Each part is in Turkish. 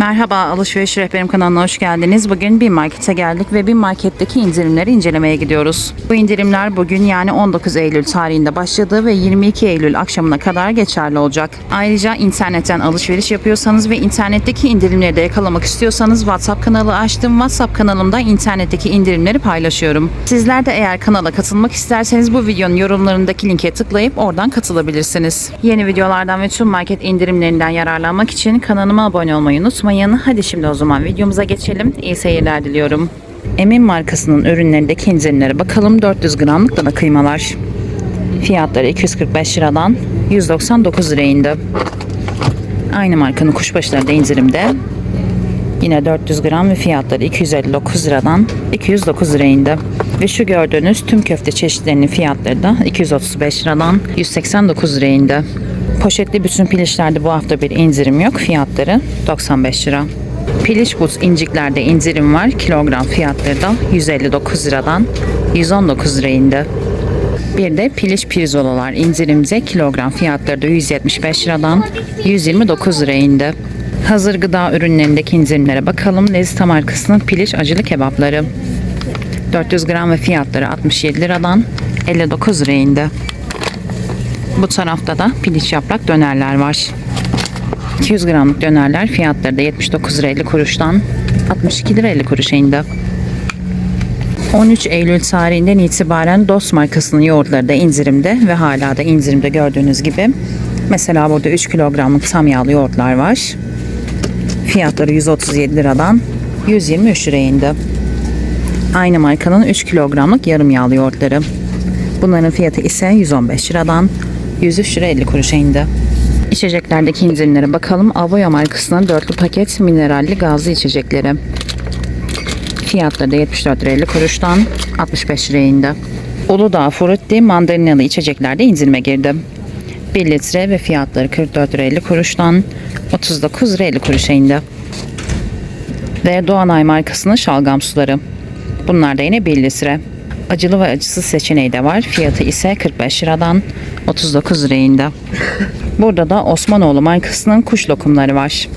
Merhaba Alışveriş Rehberim kanalına hoş geldiniz. Bugün bir markete geldik ve bir marketteki indirimleri incelemeye gidiyoruz. Bu indirimler bugün yani 19 Eylül tarihinde başladı ve 22 Eylül akşamına kadar geçerli olacak. Ayrıca internetten alışveriş yapıyorsanız ve internetteki indirimleri de yakalamak istiyorsanız WhatsApp kanalı açtım. WhatsApp kanalımda internetteki indirimleri paylaşıyorum. Sizler de eğer kanala katılmak isterseniz bu videonun yorumlarındaki linke tıklayıp oradan katılabilirsiniz. Yeni videolardan ve tüm market indirimlerinden yararlanmak için kanalıma abone olmayı unutmayın. Hadi şimdi o zaman videomuza geçelim. İyi seyirler diliyorum. Emin markasının ürünlerindeki indirimlere bakalım. 400 gramlık dana kıymalar. Fiyatları 245 liradan 199 liraya indi. Aynı markanın kuşbaşıları da indirimde. Yine 400 gram ve fiyatları 259 liradan 209 liraya indi. Ve şu gördüğünüz tüm köfte çeşitlerinin fiyatları da 235 liradan 189 liraya indi. Poşetli bütün pilişlerde bu hafta bir indirim yok. Fiyatları 95 lira. Piliç buz inciklerde indirim var. Kilogram fiyatları da 159 liradan 119 liraya indi. Bir de piliç pirzolalar indirimde kilogram fiyatları da 175 liradan 129 liraya indi. Hazır gıda ürünlerindeki indirimlere bakalım. Lezita markasının piliç acılı kebapları. 400 gram ve fiyatları 67 liradan 59 liraya indi. Bu tarafta da piliç yaprak dönerler var. 200 gramlık dönerler fiyatları da 79 lira 50 kuruştan 62 lira 50 kuruşa indi. 13 Eylül tarihinden itibaren Dost markasının yoğurtları da indirimde ve hala da indirimde gördüğünüz gibi. Mesela burada 3 kilogramlık tam yağlı yoğurtlar var. Fiyatları 137 liradan 123 liraya indi. Aynı markanın 3 kilogramlık yarım yağlı yoğurtları. Bunların fiyatı ise 115 liradan 103 lira 50 kuruşa indi. İçeceklerdeki indirimlere bakalım. Avoya markasının dörtlü paket mineralli gazlı içecekleri. Fiyatları da 74 lira 50 kuruştan 65 liraya indi. Uludağ Frutti mandalinalı içeceklerde indirime girdi. 1 litre ve fiyatları 44 lira 50 kuruştan 39 lira 50 kuruşa indi. Ve Doğanay markasının şalgam suları. Bunlar da yine 1 litre. Acılı ve acısız seçeneği de var. Fiyatı ise 45 liradan 39 liraya indi. Burada da Osmanoğlu markasının kuş lokumları var.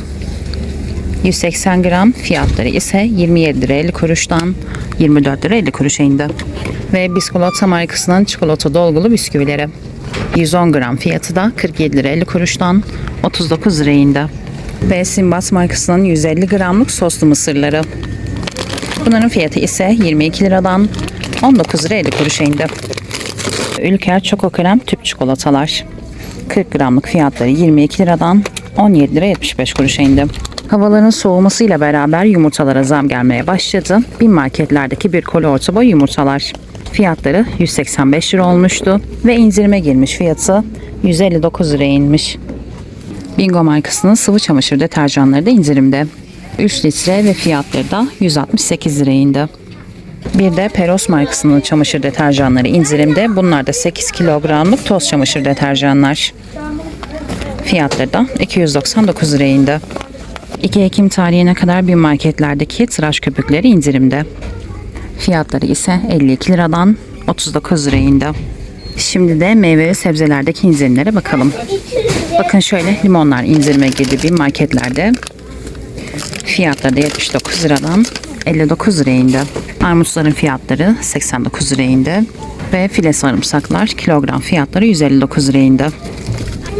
180 gram fiyatları ise 27 lira 50 kuruştan 24 lira 50 kuruşa indi. Ve Biskolata markasının çikolata dolgulu bisküvileri. 110 gram fiyatı da 47 lira 50 kuruştan 39 liraya indi. Ve Simbas markasının 150 gramlık soslu mısırları. Bunların fiyatı ise 22 liradan 19 lira 50 kuruşa indi. Ülker Çoko Krem tüp çikolatalar. 40 gramlık fiyatları 22 liradan 17 lira 75 kuruşa indi. Havaların soğumasıyla beraber yumurtalara zam gelmeye başladı. Bin marketlerdeki bir koli orta boy yumurtalar. Fiyatları 185 lira olmuştu ve indirime girmiş fiyatı 159 liraya inmiş. Bingo markasının sıvı çamaşır deterjanları da indirimde. 3 litre ve fiyatları da 168 liraya indi. Bir de Peros markasının çamaşır deterjanları indirimde. Bunlar da 8 kilogramlık toz çamaşır deterjanlar. Fiyatları da 299 liraya indi. 2 Ekim tarihine kadar bir marketlerdeki tıraş köpükleri indirimde. Fiyatları ise 52 liradan 39 liraya indi. Şimdi de meyve ve sebzelerdeki indirimlere bakalım. Bakın şöyle limonlar indirime girdi bir marketlerde. Fiyatları da 79 liradan 59 liraya indi. Armutların fiyatları 89 liraya. Ve file sarımsaklar kilogram fiyatları 159 liraya.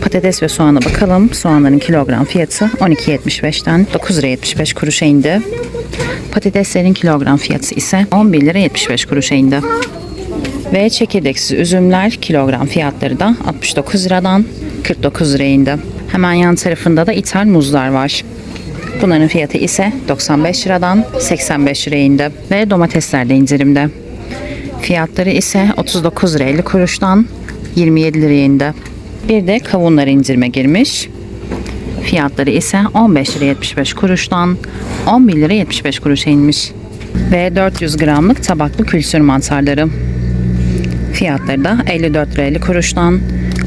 Patates ve soğana bakalım. Soğanların kilogram fiyatı 12.75'ten 9 lira 75 kuruşa indi. Patateslerin kilogram fiyatı ise 11 lira 75 kuruşa indi. Ve çekirdeksiz üzümler kilogram fiyatları da 69 liradan 49 liraya indi. Hemen yan tarafında da ithal muzlar var. Bunların fiyatı ise 95 liradan 85 liraya indi. Ve domatesler de indirimde. Fiyatları ise 39 lira 50 kuruştan 27 liraya indi. Bir de kavunlar indirime girmiş. Fiyatları ise 15 lira 75 kuruştan 11 lira 75 kuruşa inmiş. Ve 400 gramlık tabaklı kültür mantarları. Fiyatları da 54 lira 50 kuruştan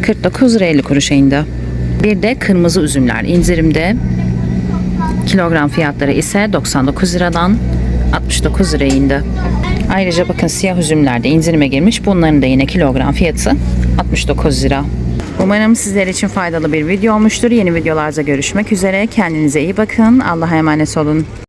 49 lira 50 kuruşa indi. Bir de kırmızı üzümler indirimde. Kilogram fiyatları ise 99 liradan 69 liraya indi. Ayrıca bakın siyah üzümler de indirime girmiş. Bunların da yine kilogram fiyatı 69 lira. Umarım sizler için faydalı bir video olmuştur. Yeni videolarda görüşmek üzere. Kendinize iyi bakın. Allah'a emanet olun.